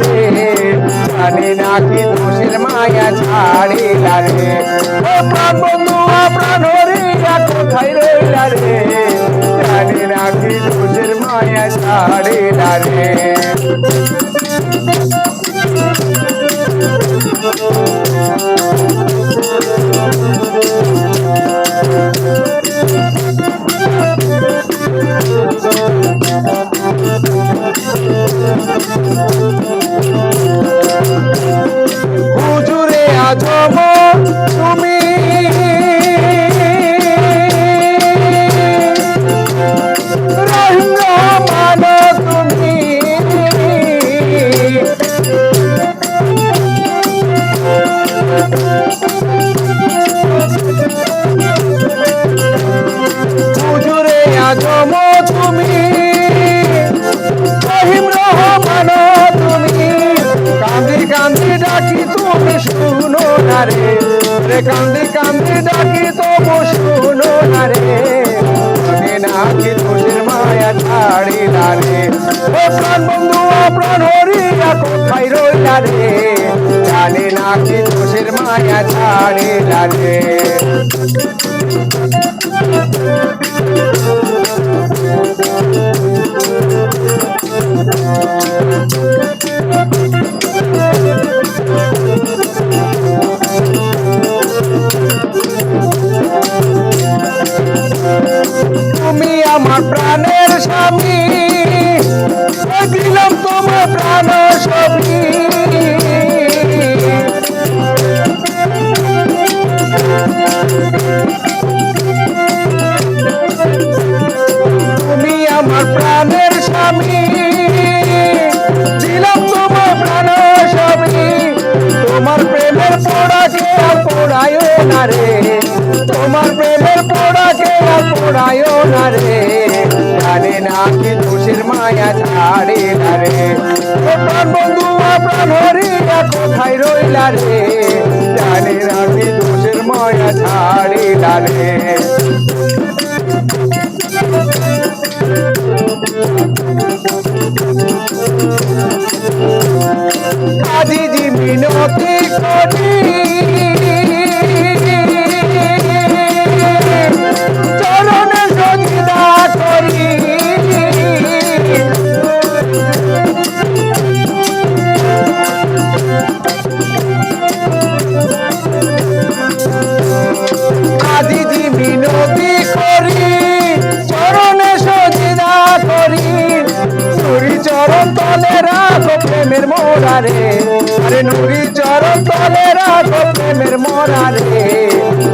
রে, জানি না কি দোষের মায়া ছাড়িলা রে। ও প্রাণ বন্ধু প্রাণ হরিয়া কোথায় রইলা রে? জানি না কি দোষের মায়া ছাড়িলা রে। ডাকি শুনো না রে। রে কান্দি কান্দি ডাকি তবু শুনো না রে। জানি না কি দোষের মায়া ছাড়িলা রে। ও প্রাণ বন্ধু প্রাণ হরিয়া, কোথায় রইলা রে? জানি না কি দোষের মায়া ছাড়িলা রে। তুমি রে। তোমার প্রেমের পোড়াকে আর পোড়ায়ও না রে। জানে না কি দোষের মায়া ছাড়ে না রে। প্রাণ বন্ধু প্রাণ হরিয়া কোথায় রইলা রে? জানে না কি দোষের মায়া ছাড়ে না রে। আজিজি মিনতি করি। প্রেমের মোরা রে। আরে নুরি চরণ তলে রাখো প্রেমের মোরা রে।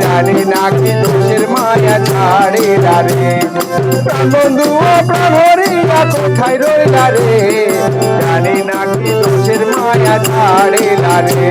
জানি না কি দোষের মায়া ছাড়ে রে। প্রাণ বন্ধু ও প্রাণ কোথায় রইলা রে? জানি না কি দোষের মায়া ছাড়ে রে।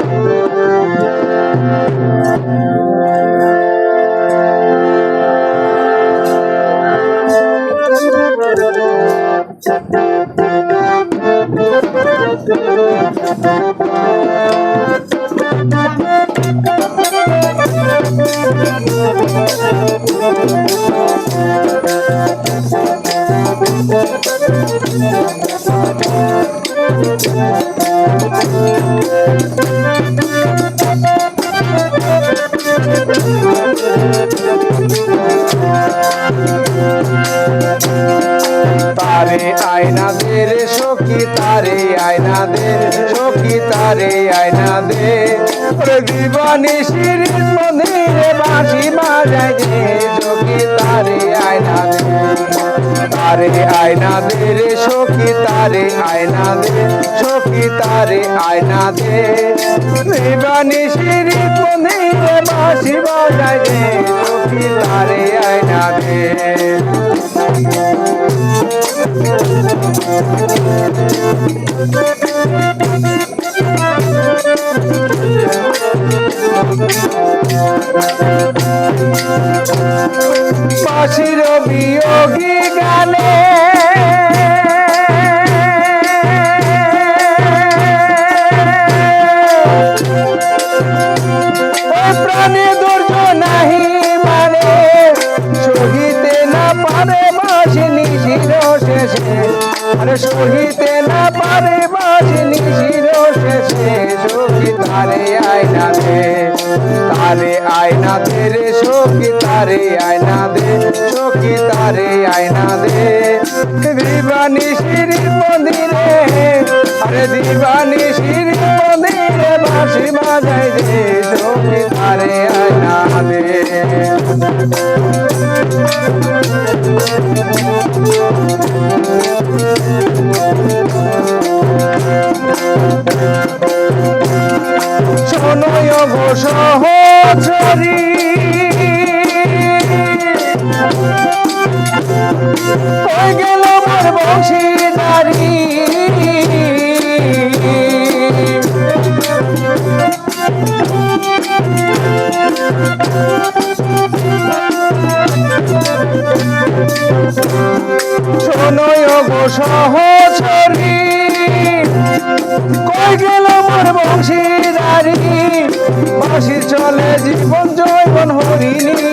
তারে আয়না দে রে তারে আয়না দে সখী, তারে আয়না দে ওরে দিবানি শিরিষ মন্দিরে বাঁশি বাজায় সখী, তারে আয়না দে তারে আয়না দে রে তারে আয়না দে সখী, তারে আয়না দে দিবানি শিরিষ মন্দিরে বাঁশি বাজায় দে সখী, তারে আয়না দে বাঁশির সহিতে না পারে বাঁশি নিশির শেষে। সখী তারে আয়না দে, তারে আয়না দে রে সখী তারে আয়না দে, সখী তারে আয়না দে। দিবানি শোনয় সহচরী। হয়ে গেল মোর বংশীদারি। শোনয় জীবন জৈবন হরি নীল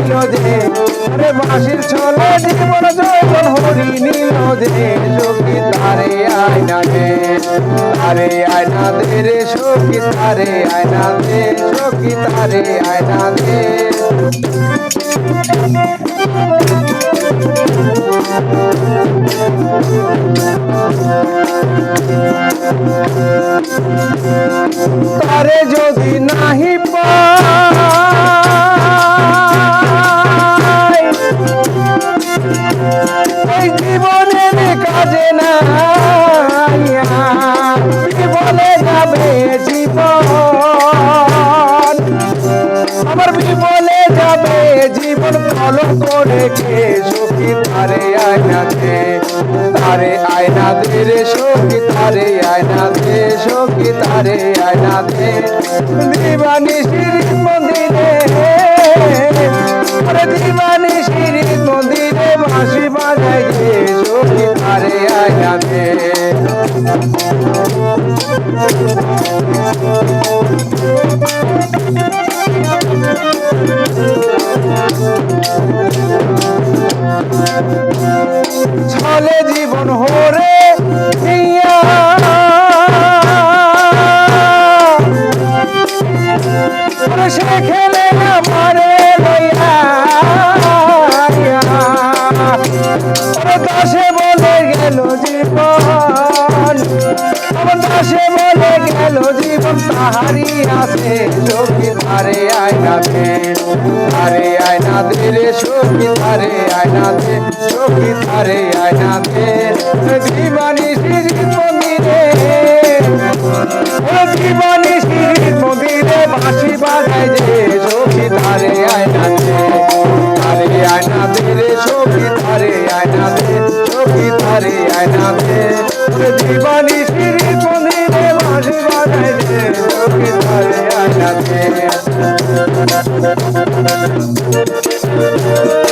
আরে বাঁশির চলে জীবন জৈবন হরি নীল দে সখী তারে আয়না দে, তারে আয়না দে রে সখী তারে আয়না দে, সখী তারে আয়না দে। তারে যদি জীবন। আমার বিপলে যাবে জীবন ভালো করে কে সখী তারে আয়নাতে? তারে আয়না রে সখী তারে আয়না দে তারে আয়না দে শ্রী ছলে জীবন হরে খেলে না মারে লইয়া। ওরে বলে গেল জীবন। দাসে বলে গেল জীবন তাহারি আসে সখী ধারে আয়না দে ধারে আয়না দে রে সখী ধারে আয়না দে সখী ধারে আয়না দে জীবানী শ্রী Thank